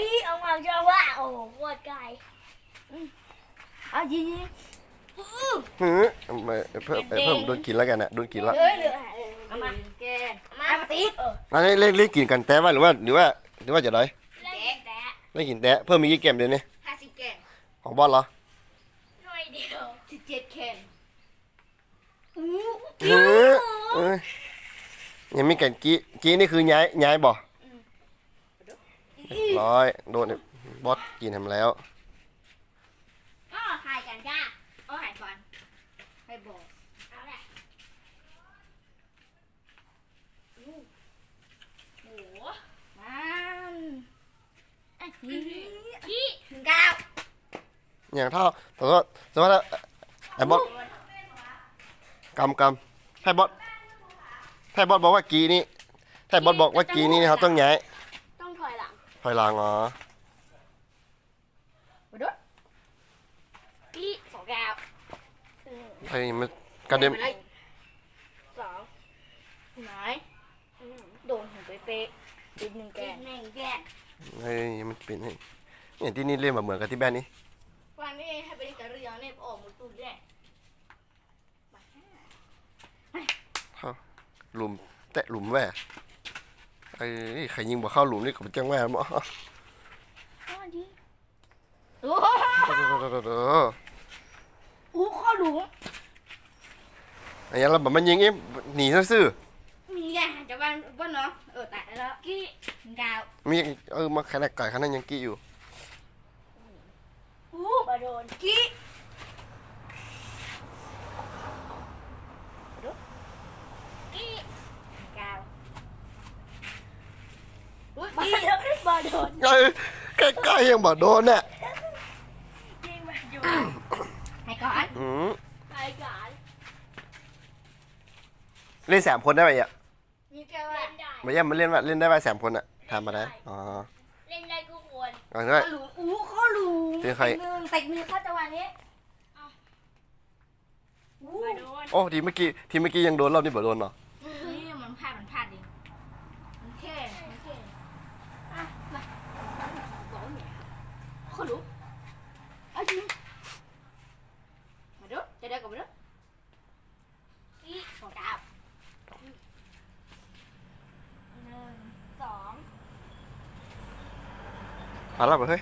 พี่เอามาจะว่าโอ้โหโคตรไกลอืมเอาจริงหือไม่เพิ่มเพิ่มโดนกินแล้วกันนะโดนกินแล้วๆเอ้ยเหลือเอามาแกเอามาติ๊กเอออันนี้เล่นเล่นกินกันแต่ว่าหรือว่าหรือว่าหรือว่าจะไรเล่นแต่เล่นกินแต่เพิ่มมีกี่เกมเดี๋ยวนี้ห้าสิบแกนของบอลเหรอหน่อยเดียวสิบเจ็ดแคนอู้หือเอ้ยยังมีกันกี้กี้นี่คือย้ายย้ายบ่ ร้อยโดนบอสกินทำแล้วอ๋อหายกันจ้าอ๋อหายก่อนให้บอกเอาแหละโอ้โหมันไอ้พี่พี่หนึ่งเก้าอย่างเท่าสมมติว่าสมมติว่าไอ้บอสกำกำให้บอสให้บอสบอกว่ากีนี่ให้บอสบอกว่ากีนี่เขาต้องย้ายต้อง ถอยหลังถอยหลังอ๋อมาดูพี่สองเก้าอืมไอ้มันกระเด็นสองไหนอืมโดนหัวเป๊ะๆอีกหนึ่งแกแกนนหนึ่งแกนเฮ้ยมันเป็นให้เนี่ยที่นี่เล่นแบบเหมือนกับที่แบนนี่วันนี้ให้ไปเล่นกับเรือเนี่ยออกหมดตู้แรกหลุมแตะหลุมแหว่ ไอ้ยใครยิงบ่เข้าหลุมนี่ก็เป็นจังแหว่มั้งอ๋อดีโอ้เอออู้ข้อหลุมอันนี้เราแบบมันยิงเอ๊ะหนีซื่อมีไงจะบ้านบ้านเนาะเออตายแล้วกี้หนึ่งเก้าๆมีเออมาขนาดไก่ขนาดยังกี้อยู่อู้มาโดนกี้กี้ หนึ่งเก้าอุ้ย กี้แล้วมา โดนเอ้ยใกล้ๆยังบ่โดนเนี่ยยิงมาอยู่ให้ก่อนอืมไปก่อนเล่นสามคนได้ไหมอะมีแก้วเล่อะนได้ไม่ใช่มันเล่นว่าเล่นได้ไหมสามคนอะทำมาได้อ๋อเล่นได้ทุกคนเอาด้วยข้อหลุมอู้ข้อหลุมเป็นใคร หนึ่งเตะมือเข้าจังหวะนี้มาโดนโอ้ทีเมื่อกี้ทีเมื่อกี้ยังโดนรอบนี้บ่โดนเหรอ เอาจริงมาดูจะได้กับมาดูอีสองเก้า หนึ่งสอง เอาละบ่เฮ้ย